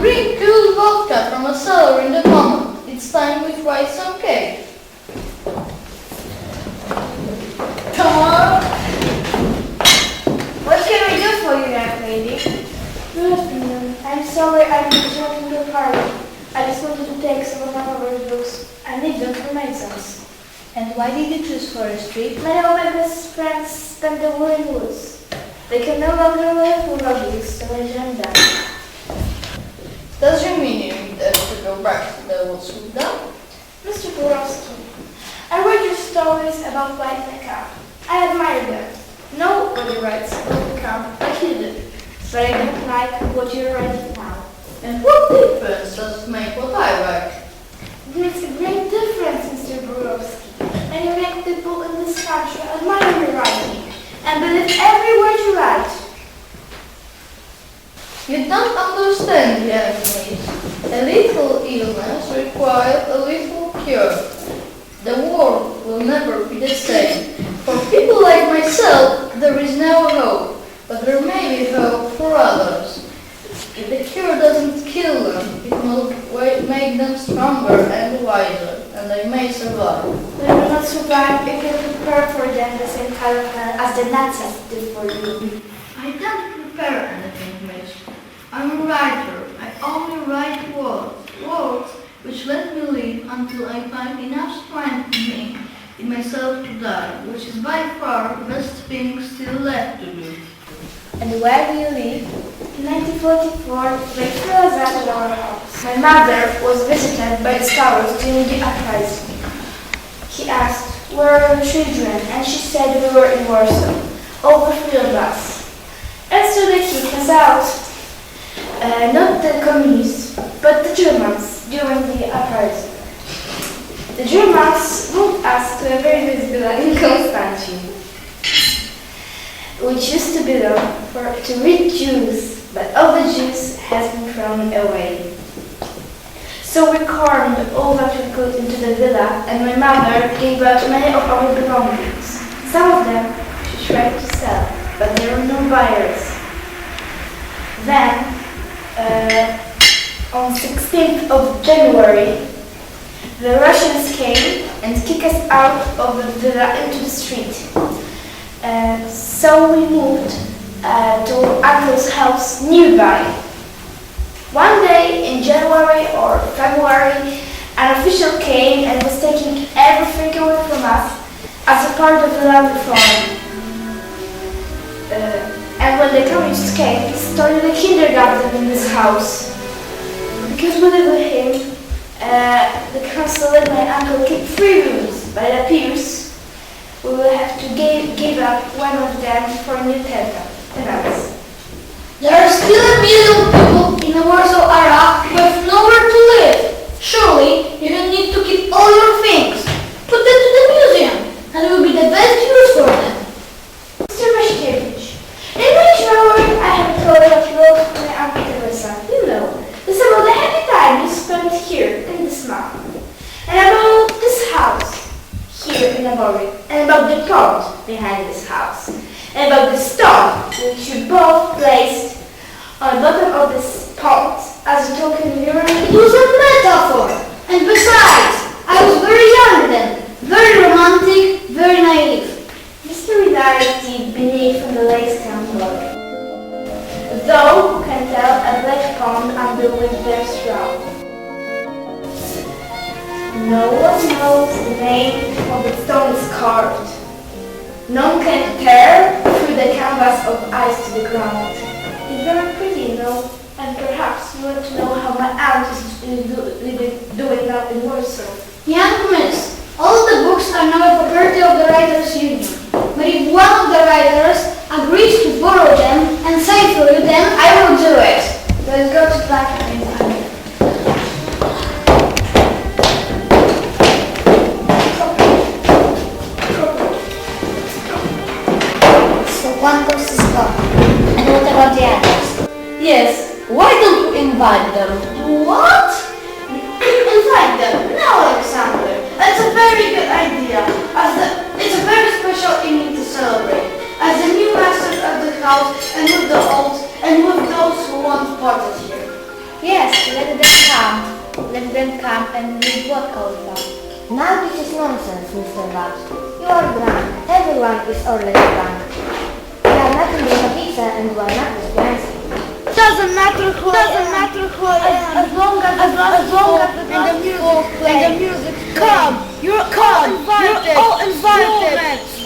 drink cool vodka from a cellar in the common. It's time we tried some cake. Come on. What can I do for you, young lady? Good afternoon. I'm sorry I'm interrupting your party. I just wanted to take some of my favorite books. I need them for my exams. And why did you choose forestry? Street? Many of my best friends spent the war in woods. They can no longer live with ruggies, so I joined them. Does you mean you need us to go back to the with them? Mr. Borowski, I read your stories about life in a camp. I admire them. Nobody writes about the camp like you do. But I don't like what you're writing now. And what difference does it make what I write? It makes a great difference, Mr. Borowski. And you make people in this country admire your writing and believe every word you write. You don't understand, lady. A little illness requires a little cure. The world will never be the same. For people like myself, there is no hope, but there may be hope for others. If the cure doesn't kill them, it will make them stronger and wiser, and they may survive. They will not survive if you prepare for them the same kind of hell as the Nazis did for you. I don't prepare anything, Miss. I'm a writer. I only right words. Words which let me live until I find enough strength in me, in myself to die, which is by far the best thing still left to do. And where do you live? In 1944, they threw us out of our house. My mother was visited by the scouts during the uprising. He asked, where are your children? And she said we were in Warsaw. Over three of us. And so they kicked us out. Uh, not the communists, but the Germans during the uprising. The Germans moved us to a very nice villa in Constantine which used to belong for, to rich Jews, but all the Jews has been thrown away. So we crammed all that we could into the villa, and my mother gave out many of our belongings. Some of them she tried to sell, but there were no buyers. Then, on 16th of January, the Russians came and kicked us out of the villa into the street. Uh, so we moved uh, to uncle's house nearby. One day in January or February, an official came and was taking everything away from us as a part of the land reform. Uh, and when the communists came, he started a kindergarten in this house. Because we live with him, uh, the council and my uncle keep three rooms, but it appears we will have to give, give up one of them for new tenant. tenants. There are still a million people in the Warsaw area carved. None can tear through the canvas of ice to the ground. It's very pretty, you know, and perhaps you want to know how my aunt is doing now in Warsaw. Young miss, all the books are now a property of the Writers' Union. But if one of the writers agrees to borrow them and you, then I will do it. Let's go to Black Yes, why don't you invite them? What? invite them? No, Alexander. That's a very good idea. As the, it's a very special evening to celebrate. As the new masters of the house and with the old and with those who want parted here. Yes, let them come. Let them come and read what goes on. Now this is nonsense, Mr. Watts. You are drunk. Everyone is already drunk. We are not in the pizza and we are not dancing. Doesn't matter who Doesn't matter who I am. As, long as, as, long as, long as the and the music and the music come. You're come. Invited. You're all invited.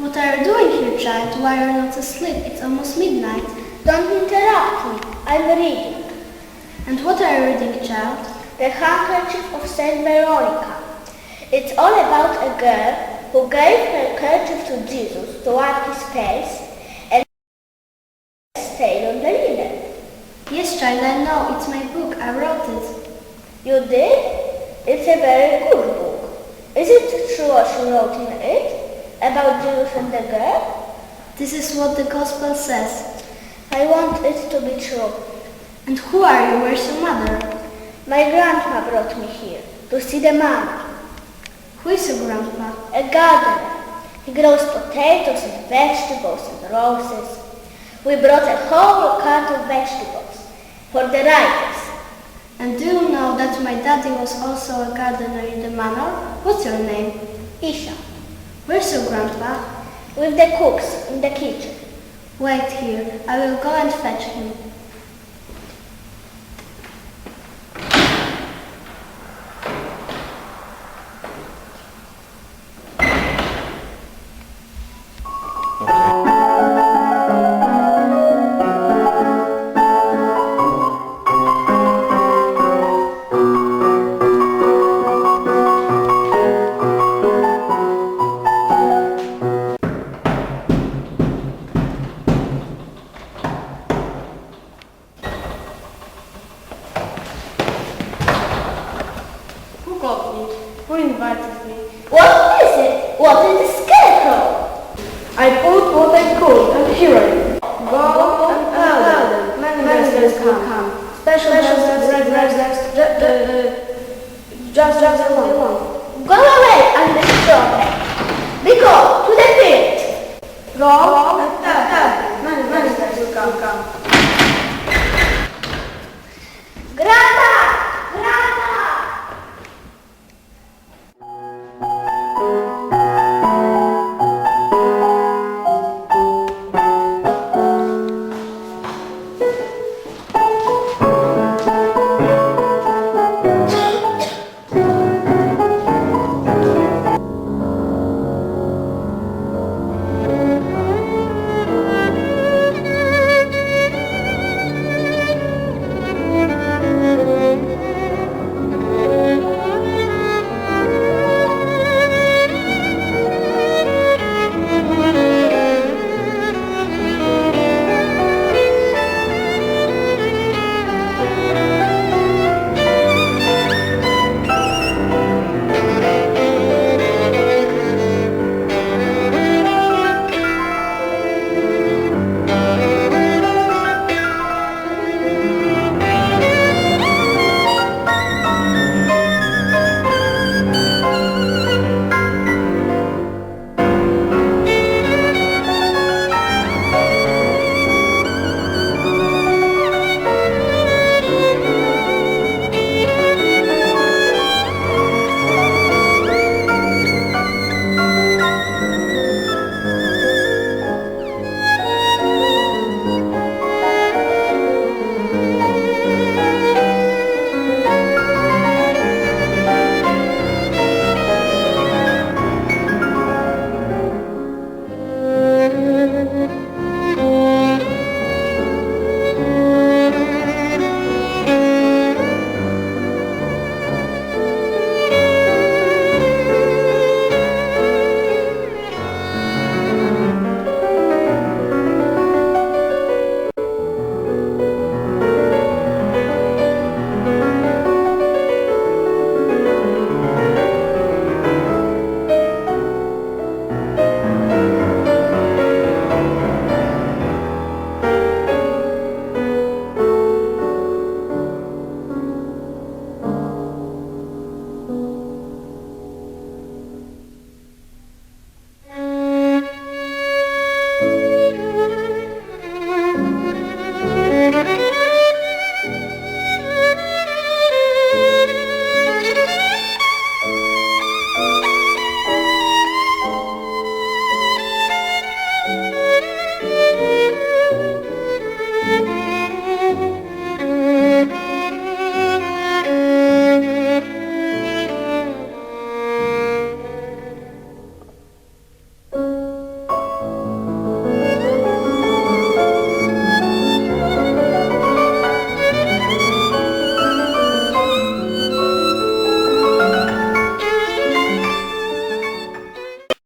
What are you doing here, child? Why are you not asleep? It's almost midnight. Don't interrupt me. I'm reading. And what are you reading, child? The handkerchief of Saint Veronica. It's all about a girl who gave her kerchief to Jesus to wipe his face and stayed on the linen. Yes, child, I know. It's my book. I wrote it. You did? It's a very good book. Is it true what you wrote in it? About Jesus and the girl? This is what the gospel says. I want it to be true. And who are you? Where's your mother? My grandma brought me here to see the man, Who is your grandma? a gardener. He grows potatoes and vegetables and roses. We brought a whole cart of vegetables for the riders. And do you know that my daddy was also a gardener in the manor? What's your name? Isha, Where's your grandpa? with the cooks in the kitchen. Wait here. I will go and fetch him.